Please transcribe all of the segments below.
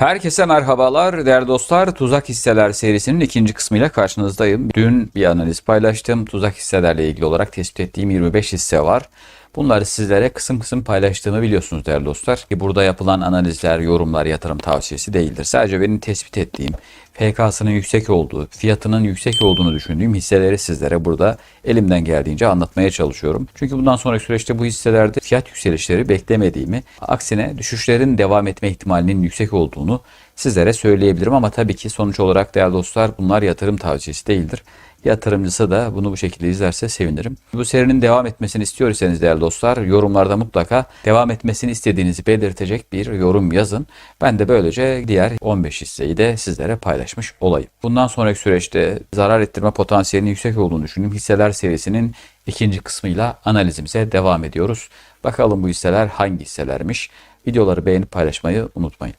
Herkese merhabalar değerli dostlar. Tuzak Hisseler serisinin ikinci kısmıyla karşınızdayım. Dün bir analiz paylaştım. Tuzak hisselerle ilgili olarak tespit ettiğim 25 hisse var. Bunları sizlere kısım kısım paylaştığımı biliyorsunuz değerli dostlar. Ki Burada yapılan analizler, yorumlar yatırım tavsiyesi değildir. Sadece benim tespit ettiğim, FK'sının yüksek olduğu, fiyatının yüksek olduğunu düşündüğüm hisseleri sizlere burada elimden geldiğince anlatmaya çalışıyorum. Çünkü bundan sonraki süreçte bu hisselerde fiyat yükselişleri beklemediğimi, aksine düşüşlerin devam etme ihtimalinin yüksek olduğunu sizlere söyleyebilirim. Ama tabii ki sonuç olarak değerli dostlar bunlar yatırım tavsiyesi değildir. Yatırımcısı da bunu bu şekilde izlerse sevinirim. Bu serinin devam etmesini istiyorsanız değerli dostlar yorumlarda mutlaka devam etmesini istediğinizi belirtecek bir yorum yazın. Ben de böylece diğer 15 hisseyi de sizlere paylaşmış olayım. Bundan sonraki süreçte zarar ettirme potansiyelinin yüksek olduğunu düşündüğüm hisseler serisinin ikinci kısmıyla analizimize devam ediyoruz. Bakalım bu hisseler hangi hisselermiş? Videoları beğenip paylaşmayı unutmayın.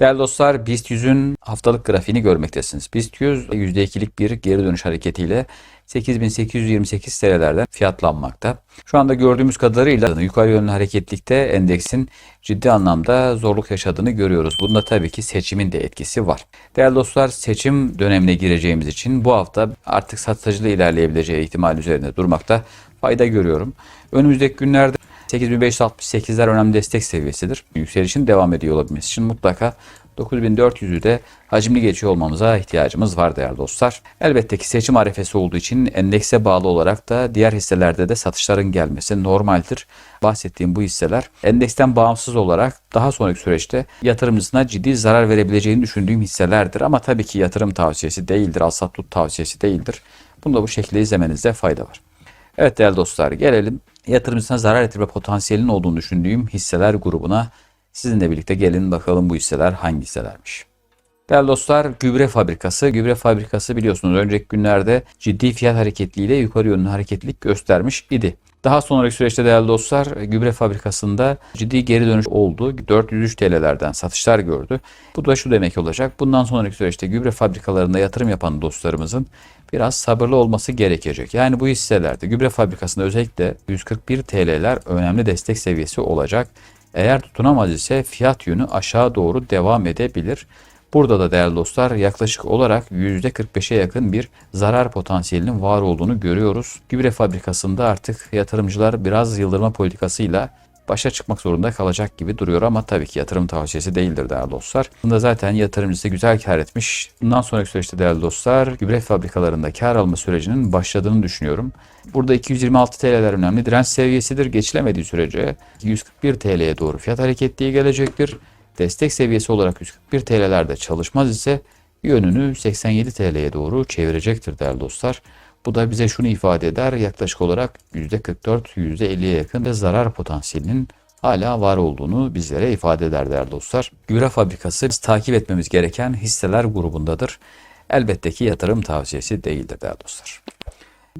Değerli dostlar BIST 100'ün haftalık grafiğini görmektesiniz. BIST 100 %2'lik bir geri dönüş hareketiyle 8828 TL'lerden fiyatlanmakta. Şu anda gördüğümüz kadarıyla yukarı yönlü hareketlikte endeksin ciddi anlamda zorluk yaşadığını görüyoruz. Bunda tabii ki seçimin de etkisi var. Değerli dostlar seçim dönemine gireceğimiz için bu hafta artık satıcılı ilerleyebileceği ihtimal üzerinde durmakta fayda görüyorum. Önümüzdeki günlerde 8568'ler önemli destek seviyesidir. Yükselişin devam ediyor olabilmesi için mutlaka 9400'ü de hacimli geçiyor olmamıza ihtiyacımız var değerli dostlar. Elbette ki seçim arefesi olduğu için endekse bağlı olarak da diğer hisselerde de satışların gelmesi normaldir. Bahsettiğim bu hisseler endeksten bağımsız olarak daha sonraki süreçte yatırımcısına ciddi zarar verebileceğini düşündüğüm hisselerdir. Ama tabii ki yatırım tavsiyesi değildir, al sat tut tavsiyesi değildir. Bunu da bu şekilde izlemenizde fayda var. Evet değerli dostlar gelelim yatırımcısına zarar ettirme potansiyelinin olduğunu düşündüğüm hisseler grubuna sizinle birlikte gelin bakalım bu hisseler hangi hisselermiş. Değerli dostlar gübre fabrikası. Gübre fabrikası biliyorsunuz önceki günlerde ciddi fiyat hareketliğiyle yukarı yönlü hareketlilik göstermiş idi. Daha sonraki süreçte değerli dostlar gübre fabrikasında ciddi geri dönüş oldu. 403 TL'lerden satışlar gördü. Bu da şu demek olacak. Bundan sonraki süreçte gübre fabrikalarında yatırım yapan dostlarımızın biraz sabırlı olması gerekecek. Yani bu hisselerde gübre fabrikasında özellikle 141 TL'ler önemli destek seviyesi olacak. Eğer tutunamaz ise fiyat yönü aşağı doğru devam edebilir. Burada da değerli dostlar yaklaşık olarak %45'e yakın bir zarar potansiyelinin var olduğunu görüyoruz. Gübre fabrikasında artık yatırımcılar biraz yıldırma politikasıyla başa çıkmak zorunda kalacak gibi duruyor ama tabii ki yatırım tavsiyesi değildir değerli dostlar. Bunda zaten yatırımcısı güzel kar etmiş. Bundan sonraki süreçte değerli dostlar gübre fabrikalarında kar alma sürecinin başladığını düşünüyorum. Burada 226 TL'ler önemli direnç seviyesidir. Geçilemediği sürece 141 TL'ye doğru fiyat hareketliği gelecektir. Destek seviyesi olarak 141 TL'lerde çalışmaz ise yönünü 87 TL'ye doğru çevirecektir değerli dostlar. Bu da bize şunu ifade eder yaklaşık olarak %44 %50'ye yakın ve zarar potansiyelinin hala var olduğunu bizlere ifade eder değerli dostlar. Gübre fabrikası biz takip etmemiz gereken hisseler grubundadır. Elbette ki yatırım tavsiyesi değildir değerli dostlar.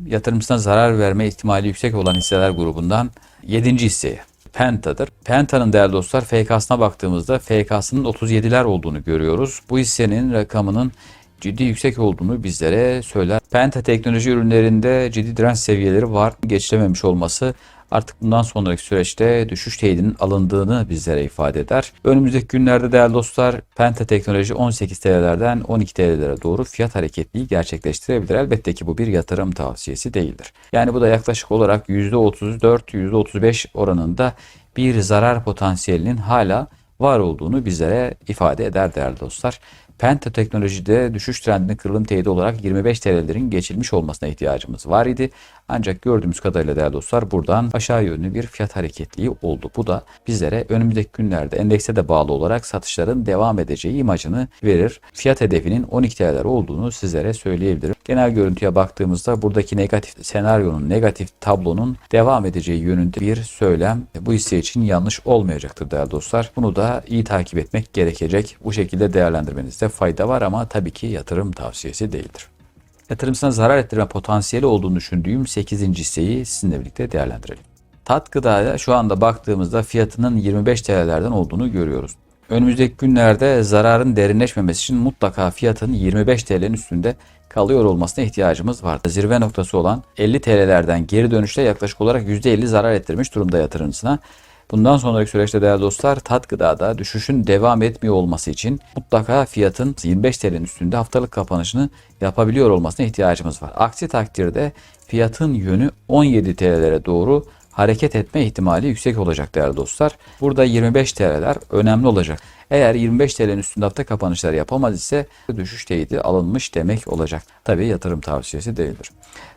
Yatırımcısına zarar verme ihtimali yüksek olan hisseler grubundan 7. hisseye Penta'dır. Penta'nın değerli dostlar FK'sına baktığımızda FK'sının 37'ler olduğunu görüyoruz. Bu hissenin rakamının ciddi yüksek olduğunu bizlere söyler. Penta teknoloji ürünlerinde ciddi direnç seviyeleri var. Geçilememiş olması artık bundan sonraki süreçte düşüş teyidinin alındığını bizlere ifade eder. Önümüzdeki günlerde değerli dostlar Penta teknoloji 18 TL'lerden 12 TL'lere doğru fiyat hareketliği gerçekleştirebilir. Elbette ki bu bir yatırım tavsiyesi değildir. Yani bu da yaklaşık olarak %34, %35 oranında bir zarar potansiyelinin hala var olduğunu bizlere ifade eder değerli dostlar. Penta teknolojide düşüş trendinin kırılım teyidi olarak 25 TL'lerin geçilmiş olmasına ihtiyacımız var idi. Ancak gördüğümüz kadarıyla değerli dostlar buradan aşağı yönlü bir fiyat hareketliği oldu. Bu da bizlere önümüzdeki günlerde endekse de bağlı olarak satışların devam edeceği imajını verir. Fiyat hedefinin 12 TL'ler olduğunu sizlere söyleyebilirim. Genel görüntüye baktığımızda buradaki negatif senaryonun, negatif tablonun devam edeceği yönünde bir söylem bu hisse için yanlış olmayacaktır değerli dostlar. Bunu da iyi takip etmek gerekecek. Bu şekilde değerlendirmenizde fayda var ama tabii ki yatırım tavsiyesi değildir yatırımcısına zarar ettirme potansiyeli olduğunu düşündüğüm 8. hisseyi sizinle birlikte değerlendirelim. Tat gıdaya şu anda baktığımızda fiyatının 25 TL'lerden olduğunu görüyoruz. Önümüzdeki günlerde zararın derinleşmemesi için mutlaka fiyatın 25 TL'nin üstünde kalıyor olmasına ihtiyacımız var. Zirve noktası olan 50 TL'lerden geri dönüşte yaklaşık olarak %50 zarar ettirmiş durumda yatırımcısına. Bundan sonraki süreçte değerli dostlar tat gıdada düşüşün devam etmiyor olması için mutlaka fiyatın 25 TL'nin üstünde haftalık kapanışını yapabiliyor olmasına ihtiyacımız var. Aksi takdirde fiyatın yönü 17 TL'lere doğru hareket etme ihtimali yüksek olacak değerli dostlar. Burada 25 TL'ler önemli olacak. Eğer 25 TL'nin üstünde hafta kapanışlar yapamaz ise düşüş teyidi alınmış demek olacak. Tabi yatırım tavsiyesi değildir.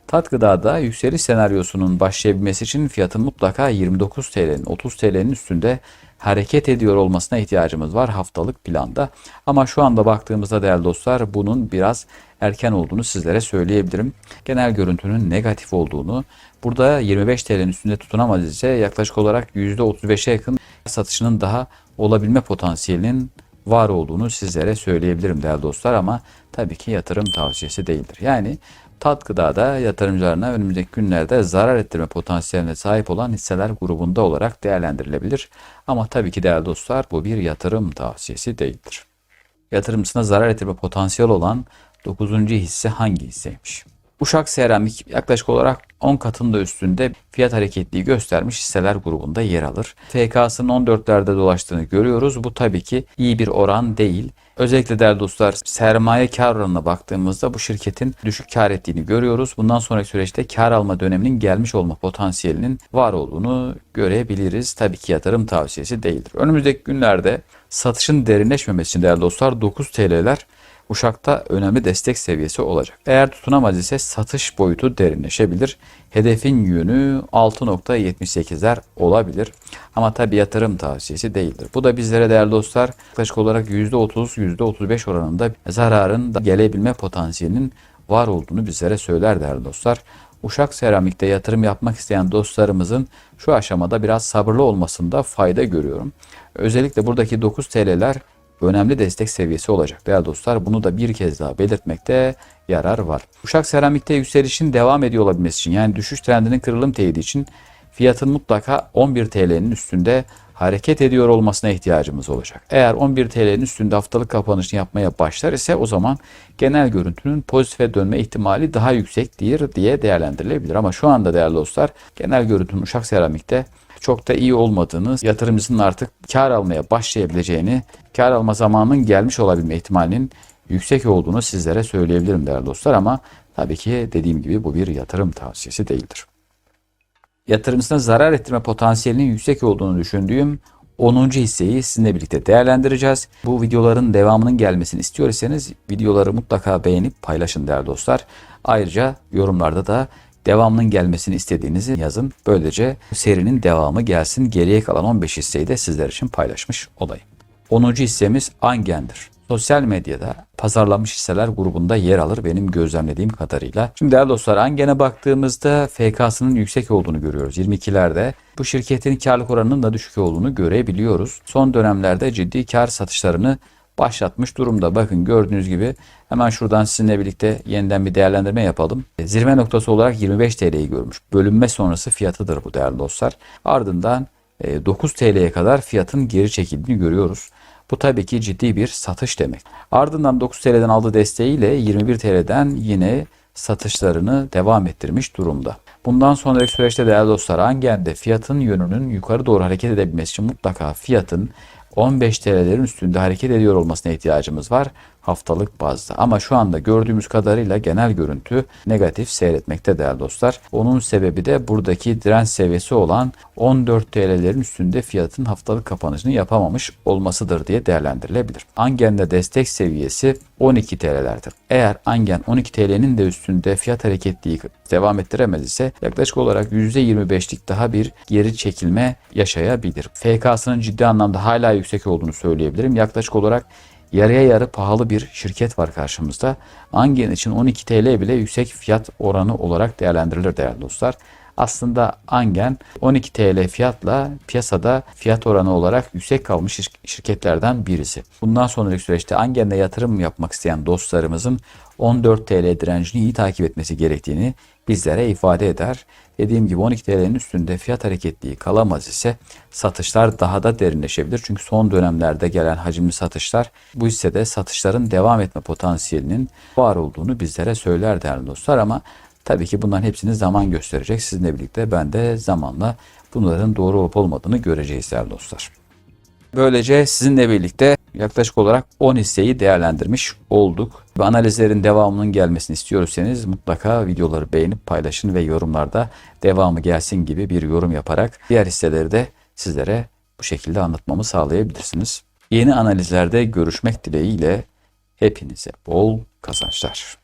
Tat gıdada yükseliş senaryosunun başlayabilmesi için fiyatın mutlaka 29 TL'nin 30 TL'nin üstünde hareket ediyor olmasına ihtiyacımız var haftalık planda. Ama şu anda baktığımızda değerli dostlar bunun biraz erken olduğunu sizlere söyleyebilirim. Genel görüntünün negatif olduğunu, burada 25 TL'nin üstünde tutunamaz ise yaklaşık olarak %35'e yakın satışının daha olabilme potansiyelinin var olduğunu sizlere söyleyebilirim değerli dostlar ama tabii ki yatırım tavsiyesi değildir. Yani tat gıdada yatırımcılarına önümüzdeki günlerde zarar ettirme potansiyeline sahip olan hisseler grubunda olarak değerlendirilebilir. Ama tabii ki değerli dostlar bu bir yatırım tavsiyesi değildir. Yatırımcısına zarar ettirme potansiyel olan 9. hisse hangi hisseymiş? Uşak Seramik yaklaşık olarak 10 katın da üstünde fiyat hareketliği göstermiş hisseler grubunda yer alır. FK'sının 14'lerde dolaştığını görüyoruz. Bu tabii ki iyi bir oran değil. Özellikle değerli dostlar sermaye kar oranına baktığımızda bu şirketin düşük kar ettiğini görüyoruz. Bundan sonraki süreçte kar alma döneminin gelmiş olma potansiyelinin var olduğunu görebiliriz. Tabii ki yatırım tavsiyesi değildir. Önümüzdeki günlerde satışın derinleşmemesi için değerli dostlar 9 TL'ler Uşak'ta önemli destek seviyesi olacak. Eğer tutunamaz ise satış boyutu derinleşebilir. Hedefin yönü 6.78'ler olabilir. Ama tabi yatırım tavsiyesi değildir. Bu da bizlere değerli dostlar yaklaşık olarak %30, %35 oranında zararın da gelebilme potansiyelinin var olduğunu bizlere söyler değerli dostlar. Uşak Seramik'te yatırım yapmak isteyen dostlarımızın şu aşamada biraz sabırlı olmasında fayda görüyorum. Özellikle buradaki 9 TL'ler önemli destek seviyesi olacak. Değerli dostlar bunu da bir kez daha belirtmekte yarar var. Uşak seramikte yükselişin devam ediyor olabilmesi için yani düşüş trendinin kırılım teyidi için fiyatın mutlaka 11 TL'nin üstünde hareket ediyor olmasına ihtiyacımız olacak. Eğer 11 TL'nin üstünde haftalık kapanışını yapmaya başlar ise o zaman genel görüntünün pozitife dönme ihtimali daha yüksektir diye değerlendirilebilir. Ama şu anda değerli dostlar genel görüntünün Uşak Seramik'te çok da iyi olmadığını, yatırımcının artık kar almaya başlayabileceğini, kar alma zamanının gelmiş olabilme ihtimalinin yüksek olduğunu sizlere söyleyebilirim değerli dostlar ama tabii ki dediğim gibi bu bir yatırım tavsiyesi değildir. Yatırımcısına zarar ettirme potansiyelinin yüksek olduğunu düşündüğüm 10. hisseyi sizinle birlikte değerlendireceğiz. Bu videoların devamının gelmesini istiyorsanız videoları mutlaka beğenip paylaşın değerli dostlar. Ayrıca yorumlarda da devamının gelmesini istediğinizi yazın. Böylece serinin devamı gelsin. Geriye kalan 15 hisseyi de sizler için paylaşmış olayım. 10. hissemiz Angen'dir. Sosyal medyada pazarlanmış hisseler grubunda yer alır benim gözlemlediğim kadarıyla. Şimdi değerli dostlar Angen'e baktığımızda FK'sının yüksek olduğunu görüyoruz. 22'lerde bu şirketin karlılık oranının da düşük olduğunu görebiliyoruz. Son dönemlerde ciddi kar satışlarını başlatmış durumda. Bakın gördüğünüz gibi hemen şuradan sizinle birlikte yeniden bir değerlendirme yapalım. E, zirve noktası olarak 25 TL'yi görmüş. Bölünme sonrası fiyatıdır bu değerli dostlar. Ardından 9 e, TL'ye kadar fiyatın geri çekildiğini görüyoruz. Bu tabii ki ciddi bir satış demek. Ardından 9 TL'den aldığı desteğiyle 21 TL'den yine satışlarını devam ettirmiş durumda. Bundan sonraki süreçte değerli dostlar Angen'de fiyatın yönünün yukarı doğru hareket edebilmesi için mutlaka fiyatın 15 TL'lerin üstünde hareket ediyor olmasına ihtiyacımız var haftalık bazda. Ama şu anda gördüğümüz kadarıyla genel görüntü negatif seyretmekte değerli dostlar. Onun sebebi de buradaki direnç seviyesi olan 14 TL'lerin üstünde fiyatın haftalık kapanışını yapamamış olmasıdır diye değerlendirilebilir. Angen'de destek seviyesi 12 TL'lerdir. Eğer Angen 12 TL'nin de üstünde fiyat hareketliği devam ettiremez ise yaklaşık olarak %25'lik daha bir geri çekilme yaşayabilir. FK'sının ciddi anlamda hala yüksek olduğunu söyleyebilirim. Yaklaşık olarak yarıya yarı pahalı bir şirket var karşımızda. Angen için 12 TL bile yüksek fiyat oranı olarak değerlendirilir değerli dostlar. Aslında Angen 12 TL fiyatla piyasada fiyat oranı olarak yüksek kalmış şir- şirketlerden birisi. Bundan sonraki süreçte Angen'de yatırım yapmak isteyen dostlarımızın 14 TL direncini iyi takip etmesi gerektiğini bizlere ifade eder. Dediğim gibi 12 TL'nin üstünde fiyat hareketliği kalamaz ise satışlar daha da derinleşebilir. Çünkü son dönemlerde gelen hacimli satışlar bu hissede satışların devam etme potansiyelinin var olduğunu bizlere söyler değerli dostlar ama tabii ki bunların hepsini zaman gösterecek. Sizinle birlikte ben de zamanla bunların doğru olup olmadığını göreceğiz değerli dostlar. Böylece sizinle birlikte yaklaşık olarak 10 hisseyi değerlendirmiş olduk. Ve analizlerin devamının gelmesini istiyorsanız mutlaka videoları beğenip paylaşın ve yorumlarda devamı gelsin gibi bir yorum yaparak diğer hisseleri de sizlere bu şekilde anlatmamı sağlayabilirsiniz. Yeni analizlerde görüşmek dileğiyle hepinize bol kazançlar.